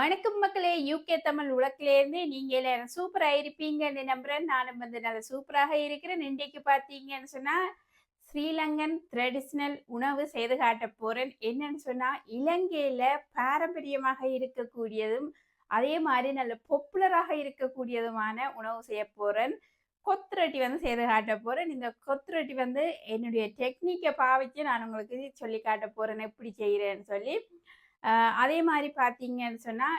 வணக்கம் மக்களே. யூகே தமிழ் உலகிலேருந்து நீங்க எல்லாரும் சூப்பரா இருப்பீங்கன்னு நம்புறேன். நானும் வந்து நல்ல சூப்பராக இருக்கிறேன். இன்றைக்கு பார்த்தீங்கன்னு சொன்னா ஸ்ரீலங்கன் ட்ரெடிஷ்னல் உணவு செய்து காட்ட போறேன். என்னன்னு சொன்னா இலங்கையில பாரம்பரியமாக இருக்கக்கூடியதும் அதே மாதிரி நல்ல பாப்புலராக இருக்கக்கூடியதுமான உணவு செய்ய போறேன். கொத்துரொட்டி வந்து செய்து காட்ட போறேன். இந்த கொத்துரொட்டி வந்து என்னுடைய டெக்னிக்கை பாவிச்சு நான் உங்களுக்கு சொல்லி காட்ட போறேன். எப்படி செய்கிறேன்னு சொல்லி. அதே மாதிரி பார்த்தீங்கன்னு சொன்னால்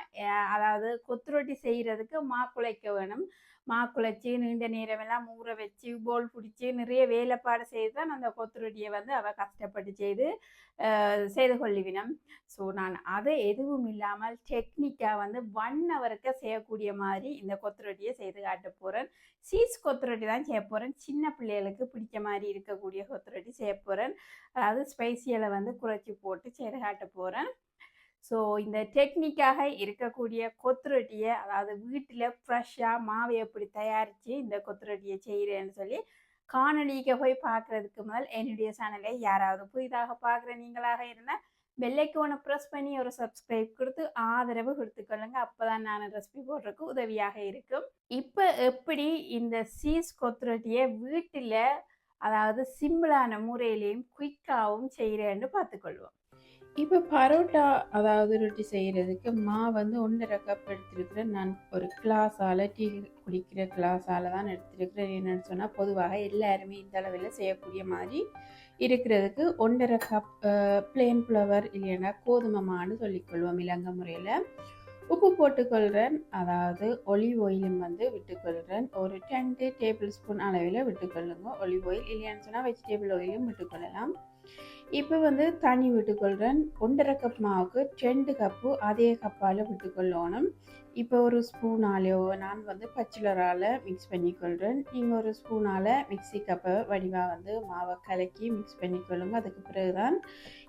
அதாவது கொத்து ரொட்டி செய்கிறதுக்கு மா குழைக்க வேணும். மா குழைச்சி நீண்ட நேரம் எல்லாம் ஊற வச்சு போல் பிடிச்சி நிறைய வேலைப்பாடு செய்து தான் அந்த கொத்து ரொட்டியை வந்து அவள் கஷ்டப்பட்டு செய்து செய்து கொள்ளுவினம். ஸோ நான் அதை எதுவும் இல்லாமல் டெக்னிக்காக வந்து ஒன் ஹவருக்கு செய்யக்கூடிய மாதிரி இந்த கொத்து ரொட்டியை செய்து காட்ட போகிறேன் சீஸ் கொத்து ரொட்டி தான் செய்ய போகிறேன் சின்ன பிள்ளைகளுக்கு பிடிச்ச மாதிரி இருக்கக்கூடிய கொத்து ரொட்டி செய்ய போகிறேன் அதாவது ஸ்பைசியலை வந்து குறைச்சி போட்டு செய்து காட்ட போகிறேன் ஸோ இந்த டெக்னிக்காக இருக்கக்கூடிய கொத்துரொட்டியை அதாவது வீட்டில் ஃப்ரெஷ்ஷாக மாவை எப்படி தயாரித்து இந்த கொத்துரொட்டியை செய்கிறேன்னு சொல்லி காணொலிக்கு போய் பார்க்குறதுக்கு முதல் என்னுடைய சேனலை யாராவது புதிதாக பார்க்குற நீங்களாக இருந்தால் பெல்லைக்கோனை ப்ரெஸ் பண்ணி ஒரு சப்ஸ்கிரைப் கொடுத்து ஆதரவு கொடுத்துக்கொள்ளுங்க அப்போ தான் நான் ரெசிபி போடுறதுக்கு உதவியாக இருக்கும். இப்போ எப்படி இந்த சீஸ் கொத்துரொட்டியை வீட்டில் அதாவது சிம்பிளான முறையிலையும் குயிக்காகவும் செய்கிறேன்னு பார்த்துக்கொள்வோம் இப்போ பரோட்டா அதாவது ரொட்டி செய்கிறதுக்கு மா வந்து ஒன்றரை கப் எடுத்துருக்கிறேன். நான் ஒரு கிளாஸால் டீ குடிக்கிற கிளாஸால் தான் எடுத்துருக்கிறேன். என்னென்னு சொன்னால் பொதுவாக எல்லாருமே இந்த அளவில் செய்யக்கூடிய மாதிரி இருக்கிறதுக்கு ஒன்றரை கப் பிளேன் ஃப்ளவர் இல்லைன்னா கோதுமை மான்னு சொல்லிக்கொள்வோம் இலங்கை முறையில். உப்பு போட்டுக்கொள்கிறேன் அதாவது ஒலிவ் ஆயிலும் வந்து விட்டுக்கொள்கிறேன் ஒரு ரெண்டு டேபிள் ஸ்பூன் அளவில் விட்டுக்கொள்ளுங்க. ஒலிவ் ஆயில் இல்லையான்னு சொன்னால் வெஜிடபிள் ஆயிலும் விட்டுக்கொள்ளலாம். இப்போ வந்து தண்ணி விட்டுக்கொள்கிறேன் ஒன்றரை கப் மாவுக்கு ரெண்டு கப்பு அதே கப்பால் விட்டுக்கொள்ளணும். இப்போ ஒரு ஸ்பூனாலேயோ நான் வந்து பச்சிலரால் மிக்ஸ் பண்ணிக்கொள்கிறேன் நீங்கள் ஒரு ஸ்பூனால் மிக்ஸி கப்பை வடிவாக வந்து மாவை கலக்கி மிக்ஸ் பண்ணிக்கொள்ளுங்க. அதுக்கு பிறகு தான்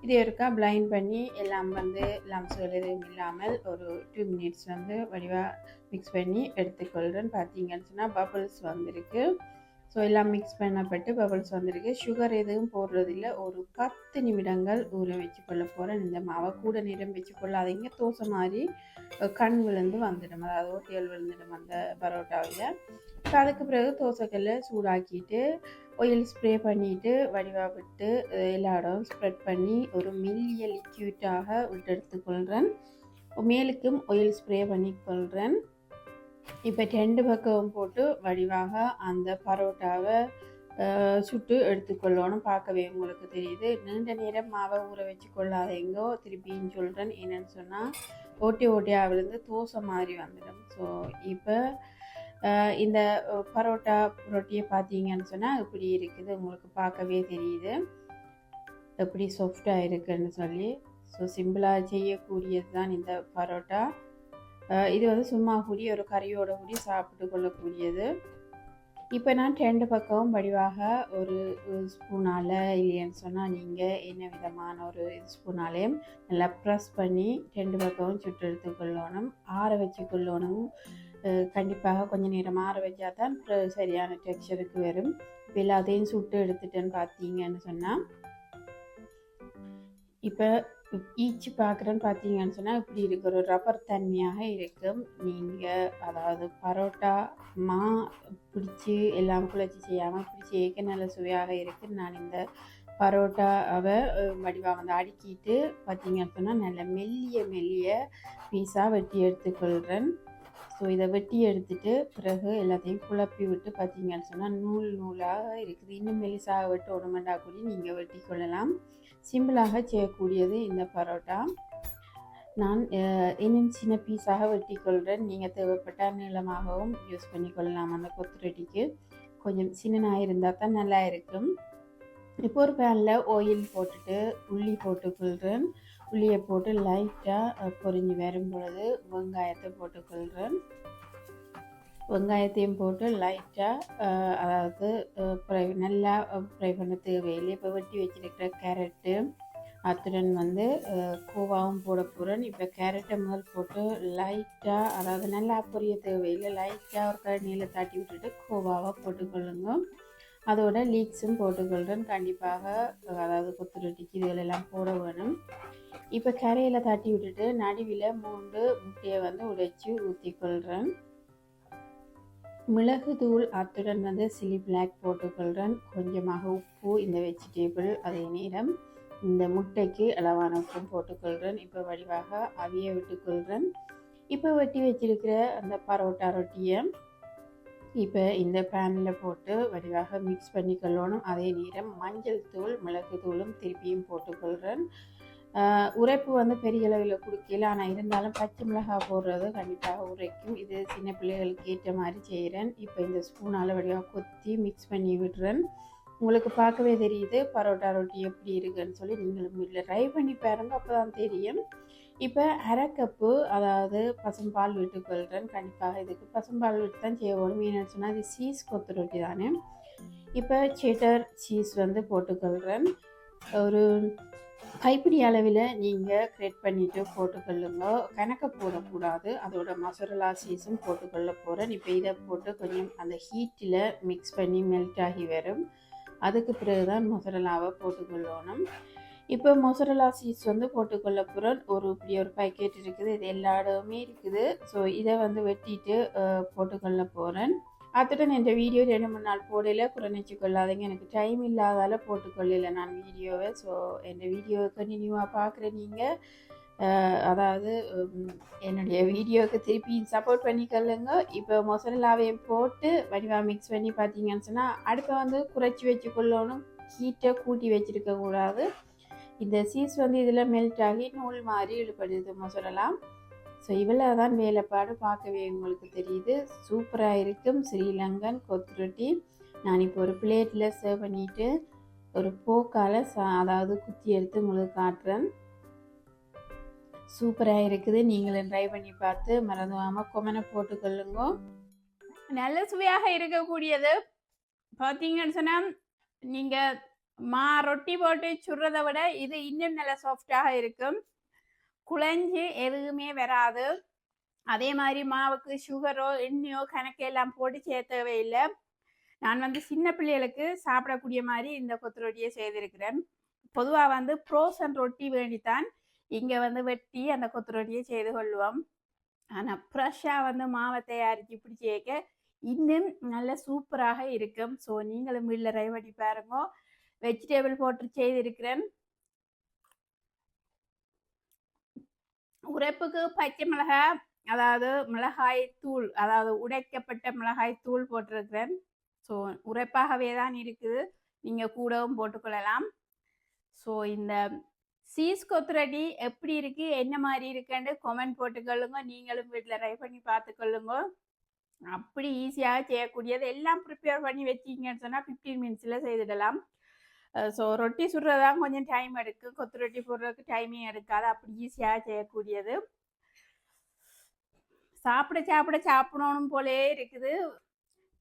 இதை ஒருக்கா பிளைண்ட் பண்ணி எல்லாம் வந்து லம்ஸ்கள் எதுவும் இல்லாமல் ஒரு டூ மினிட்ஸ் வந்து வடிவாக மிக்ஸ் பண்ணி எடுத்துக்கொள்கிறேன் பார்த்தீங்கன்னு சொன்னால் பபுள்ஸ் வந்திருக்கு. ஸோ எல்லாம் மிக்ஸ் பண்ணப்பட்டு பபிள்ஸ் வந்திருக்கு. சுகர் எதுவும் போடுறதில்ல. ஒரு பத்து நிமிடங்கள் ஊற வச்சு கொள்ள போகிறேன் இந்த மாவை கூட நிறம் வச்சு கொள்ளாதீங்க தோசை மாதிரி கண் விழுந்து வந்துடும். அதாவது ஒட்டியல் விழுந்துடும் அந்த பரோட்டாவில். இப்போ அதுக்கு பிறகு தோசைக்கல்லை சூடாக்கிட்டு ஆயில் ஸ்ப்ரே பண்ணிவிட்டு வடிவாக விட்டு எல்லா இடம் ஸ்ப்ரெட் பண்ணி ஒரு மில்லிய லிக்யூட்டாக விட்டு எடுத்துக்கொள்கிறேன் மேலுக்கும் ஆயில் ஸ்ப்ரே பண்ணிக்கொள்கிறேன் இப்போ ரெண்டு பக்கமும் போட்டு வடிவாக அந்த பரோட்டாவை சுட்டு எடுத்துக்கொள்ளணும். பார்க்கவே உங்களுக்கு தெரியுது. நீண்ட நேரம் மாவை ஊற வச்சு கொள்ளாதீங்கோ. திருப்பியும் சொல்கிறேன் என்னென்னு சொன்னால் ஓட்டி ஓட்டியாக விழுந்து தோசை மாதிரி வந்துடும். ஸோ இப்போ இந்த பரோட்டா ரொட்டியை பார்த்தீங்கன்னு சொன்னால் இப்படி இருக்குது. உங்களுக்கு பார்க்கவே தெரியுது. எப்படி சாஃப்டாக இருக்குன்னு சொல்லி. ஸோ சிம்பிளாக செய்யக்கூடியது தான் இந்த பரோட்டா. இது வந்து சும்மா கூடி ஒரு கறியோட கூடி சாப்பிட்டு கொள்ளக்கூடியது. இப்போ நான் ரெண்டு பக்கமும் வடிவாக ஒரு ஸ்பூனால் இல்லைன்னு சொன்னால் நீங்கள் என்ன விதமான ஒரு ஸ்பூனாலேயும் நல்லா ப்ரெஸ் பண்ணி ரெண்டு பக்கமும் சுட்டு கொள்ளணும். ஆற வச்சு கொள்ளணும். கண்டிப்பாக கொஞ்சம் நேரம் ஆற வச்சா தான் சரியான டெக்ஸ்டருக்கு வரும். இப்போ எல்லாத்தையும் சுட்டு எடுத்துட்டேன்னு பார்த்தீங்கன்னு சொன்னால் இப்போ ஈச்சு பார்க்குறேன்னு பார்த்தீங்கன்னு சொன்னால் இப்படி இருக்கு. ஒரு ரப்பர் தன்மையாக இருக்கும் நீங்கள் அதாவது பரோட்டா மா பிடிச்சி எல்லாம் குழச்சி செய்யாமல் பிடிச்சி ஏக்க நல்ல சுவையாக இருக்குது நான் இந்த பரோட்டாவை வடிவாக வந்து அடுக்கிட்டு பார்த்தீங்கன்னு சொன்னால் நல்ல மெல்லிய மெல்லிய பீஸாக வெட்டி எடுத்துக்கொள்கிறேன். ஸோ இதை வெட்டி எடுத்துட்டு பிறகு எல்லாத்தையும் குழப்பி விட்டு பார்த்தீங்கன்னு சொன்னால் நூல் நூலாக இருக்குது. இன்னும் மெலிசாக வெட்டு உடம்பண்டா கூடி நீங்கள் வெட்டி கொள்ளலாம் சிம்பிளாக செய்யக்கூடியது இந்த பரோட்டா. நான் இன்னும் சின்ன பீஸாக வெட்டிக்கொள்கிறேன் நீங்கள் தேவைப்பட்டால் நீளமாகவும் யூஸ் பண்ணி கொள்ளலாம் அந்த கொத்துரட்டிக்கு. கொஞ்சம் சின்னனாக இருந்தால் தான் நல்லா இருக்கும். இப்போ ஒரு பேனில் ஆயில் போட்டுட்டு உள்ளி போட்டுக்கொள்கிறேன் உள்ளியை போட்டு லைட்டாக பொரிஞ்சு வரும் பொழுது வெங்காயத்தை போட்டுக்கொள்கிறேன் வெங்காயத்தையும் போட்டு லைட்டாக அதாவது ஃப்ரை நல்லா ஃப்ரை பண்ண தேவையில்லை இப்போ வெட்டி வச்சுருக்கிற கேரட்டு அத்துடன் வந்து கோவாவும் போட போகிறேன் இப்போ கேரட்டை முதல் போட்டு லைட்டாக அதாவது நல்லா பொரிய தேவையில்லை. லைட்டாக ஒரு கண்ணியில் தட்டி விட்டுட்டு கோவாவை போட்டுக்கொள்ளுங்க. அதோட லீக்ஸும் போட்டுக்கொள்கிறேன் கண்டிப்பாக அதாவது கொத்துரொட்டிக்கு இதுகளெல்லாம் போட வேணும். இப்போ கரையில் தட்டி விட்டுட்டு நடுவில் மூன்று முட்டையை வந்து உடைச்சி ஊற்றிக்கொள்கிறேன் மிளகு தூள் அத்துடன் வந்து சில்லி பிளாக் போட்டுக்கொள்கிறேன் கொஞ்சமாக உப்பு இந்த வெஜிடேபிள் அதே நேரம் இந்த முட்டைக்கு அளவான உப்பும் போட்டுக்கொள்கிறேன் இப்போ வடிவாக அவிய விட்டுக்கொள்கிறேன் இப்போ வெட்டி வச்சிருக்கிற அந்த பரோட்டா ரொட்டியை இப்போ இந்த பேனில் போட்டு வடிவாக மிக்ஸ் பண்ணி கொள்ளணும் அதே நேரம் மஞ்சள் தூள் மிளகு தூளும் திருப்பியும் போட்டுக்கொள்கிறேன் உரைப்பு வந்து பெரிய அளவில் கொடுக்கல. ஆனால் இருந்தாலும் பச்சை மிளகாய் போடுறது கண்டிப்பாக உரைக்கும். இது சின்ன பிள்ளைகளுக்கு ஏற்ற மாதிரி செய்கிறேன் இப்போ இந்த ஸ்பூனால் வடிவாக கொத்தி மிக்ஸ் பண்ணி விடுறேன். உங்களுக்கு பார்க்கவே தெரியுது பரோட்டா ரொட்டி எப்படி இருக்குன்னு சொல்லி நீங்களும் வீட்டில் ட்ரை பண்ணி பாருங்க அப்போ தான் தெரியும். இப்போ அரை கப்பு அதாவது பசும்பால் விட்டுக்கொள்கிறேன் கண்டிப்பாக இதுக்கு பசும்பால் விட்டு தான் செய்வோம் ஏன்னு சொன்னால் இது சீஸ் கொத்து ரொட்டி தானே. இப்போ செட்டர் சீஸ் வந்து போட்டுக்கொள்கிறேன் ஒரு கைப்பிடி அளவில் நீங்கள் கிரியேட் பண்ணிவிட்டு போட்டுக்கொள்ளுங்க. கணக்க போடக்கூடாது. அதோட மொசரலா சீஸும் போட்டுக்கொள்ள போகிறேன் இப்போ இதை போட்டு கொஞ்சம் அந்த ஹீட்டில் மிக்ஸ் பண்ணி மெல்ட் ஆகி வரும். அதுக்கு பிறகு தான் மொசரலாவை போட்டுக்கொள்ளணும். இப்போ மொசரலா சீஸ் வந்து போட்டுக்கொள்ள போகிறேன் ஒரு இப்படி ஒரு பேக்கெட் இருக்குது. இது எல்லா இடமுமே இருக்குது. ஸோ இதை வந்து வெட்டிட்டு போட்டுக்கொள்ள போகிறேன் அத்துடன் இந்த வீடியோ ரெண்டு மூணு நாள் போடல. குறைஞ்சி கொள்ளாதீங்க. எனக்கு டைம் இல்லாதால போட்டுக்கொள்ளல நான் வீடியோவை ஸோ என் வீடியோவை கண்டினியூவாக பார்க்குற நீங்கள் அதாவது என்னுடைய வீடியோவுக்கு திருப்பி சப்போர்ட் பண்ணிக்கொள்ளுங்க இப்போ மொசரலாவையும் போட்டு வடிவாக மிக்ஸ் பண்ணி பார்த்தீங்கன்னு சொன்னால் அடுப்பை வந்து குறைச்சி வச்சுக்கொள்ளணும். ஹீட்டை கூட்டி வச்சுருக்க கூடாது. இந்த சீஸ் வந்து இதில் மெல்ட் ஆகி நூல் மாதிரி இழுபடுது மொசரலாம் ஸோ இவ்வளோ தான் வேலைப்பாடு பார்க்கவே உங்களுக்கு தெரியுது. சூப்பராக இருக்கும். ஸ்ரீலங்கன் கொத்து ரொட்டி நான் இப்போ ஒரு பிளேட்டில் சர்வ் பண்ணிவிட்டு ஒரு போக்கால் சா அதாவது குத்தி எடுத்து உங்களுக்கு காட்டுறேன். சூப்பராக இருக்குது. நீங்களும் ட்ரை பண்ணி பார்த்து மறந்துவாமல் கொமனை போட்டுக்கொள்ளுங்க. நல்ல சுவையாக இருக்கக்கூடியது. பார்த்தீங்கன்னு சொன்னால் நீங்கள் மா ரொட்டி போட்டு சுடுறதை விட இது இன்னும் நல்ல சாஃப்டாக இருக்கும். குழஞ்சு எதுவுமே வராது. அதே மாதிரி மாவுக்கு சுகரோ எண்ணெயோ கணக்கு எல்லாம் போட்டு சேர்த்தவே இல்லை நான் வந்து சின்ன பிள்ளைகளுக்கு சாப்பிடக்கூடிய மாதிரி இந்த கொத்து ரொட்டியை செய்திருக்கிறேன். பொதுவாக வந்து ப்ரோசன் ரொட்டி வேண்டித்தான். இங்கே வந்து வெட்டி அந்த கொத்து ரொட்டியை செய்து கொள்வோம். ஆனால் ஃப்ரெஷ்ஷாக வந்து மாவை தயாரித்து இப்படி கேட்க இன்னும் நல்ல சூப்பராக இருக்கும். ஸோ நீங்களும் வீட்டில் ரைவடி பாருங்க வெஜிடபிள் போட்டு செய்திருக்கிறேன். உரைப்புக்கு பச்சை மிளகாய் அதாவது மிளகாய் தூள் அதாவது உடைக்கப்பட்ட மிளகாய் தூள் போட்டிருக்கிறேன். ஸோ உரைப்பாகவே தான் இருக்குது. நீங்கள் கூடவும் போட்டுக்கொள்ளலாம். ஸோ இந்த சீஸ் கொத்துரடி எப்படி இருக்குது என்ன மாதிரி இருக்குன்னு கமெண்ட் போட்டுக்கொள்ளுங்க. நீங்களும் வீட்டில் ட்ரை பண்ணி பார்த்துக்கொள்ளுங்க. அப்படி ஈஸியாக செய்யக்கூடியது எல்லாம் ப்ரிப்பேர் பண்ணி வச்சிங்கன்னு சொன்னால் ஃபிஃப்டீன் மினிட்ஸில் செய்துடலாம். ஸோ ரொட்டி சுடுறதான் கொஞ்சம் டைம் எடுக்கும் கொத்து ரொட்டி போடுறதுக்கு டைமிங் எடுக்காது. அப்படி ஈஸியாக செய்யக்கூடியது. சாப்பிட சாப்பிட சாப்பிடணும் போலே இருக்குது.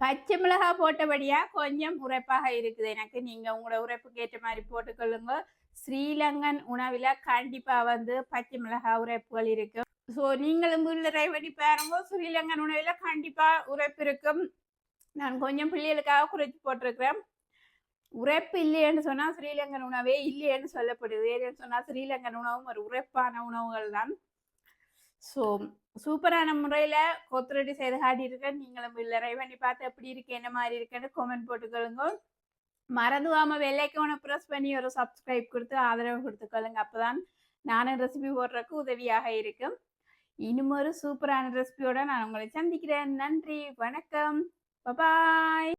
பச்சை மிளகாய் போட்டபடியாக கொஞ்சம் உரைப்பாக இருக்குது. எனக்கு நீங்கள் உங்களோட உரைப்புக்கு ஏற்ற மாதிரி போட்டுக்கொள்ளுங்க. ஸ்ரீலங்கன் உணவில் கண்டிப்பாக வந்து பச்சை மிளகாய் உரைப்புகள் இருக்கும் ஸோ நீங்களும் வீட்டில் ட்ரை பண்ணி பாருங்க ஸ்ரீலங்கன் உணவில் கண்டிப்பாக உரைப்பு இருக்கும். நான் கொஞ்சம் பிள்ளைகளுக்காக குறைச்சி போட்டிருக்கிறேன். உரைப்பு இல்லைன்னு சொன்னால் ஸ்ரீலங்கன் உணவே இல்லைன்னு சொல்லப்படுது. ஏன்னு சொன்னால் ஸ்ரீலங்கன் உணவும் ஒரு உரைப்பான உணவுகள் தான். ஸோ சூப்பரான முறையில் கொத்துரட்டி செய்து காட்டியிருக்கேன். நீங்களும் இல்லை ட்ரை பண்ணி பார்த்து எப்படி இருக்கு என்ன மாதிரி இருக்குன்னு கமெண்ட் போட்டுக்கொள்ளுங்க. மறந்துவாம வெள்ளைக்கவனை ப்ரெஸ் பண்ணி ஒரு சப்ஸ்கிரைப் கொடுத்து ஆதரவு கொடுத்துக்கொள்ளுங்க அப்போதான் நானும் ரெசிபி போடுறதுக்கு உதவியாக இருக்கும். இன்னும் ஒரு சூப்பரான ரெசிபியோட நான் உங்களை சந்திக்கிறேன். நன்றி வணக்கம். பபாய்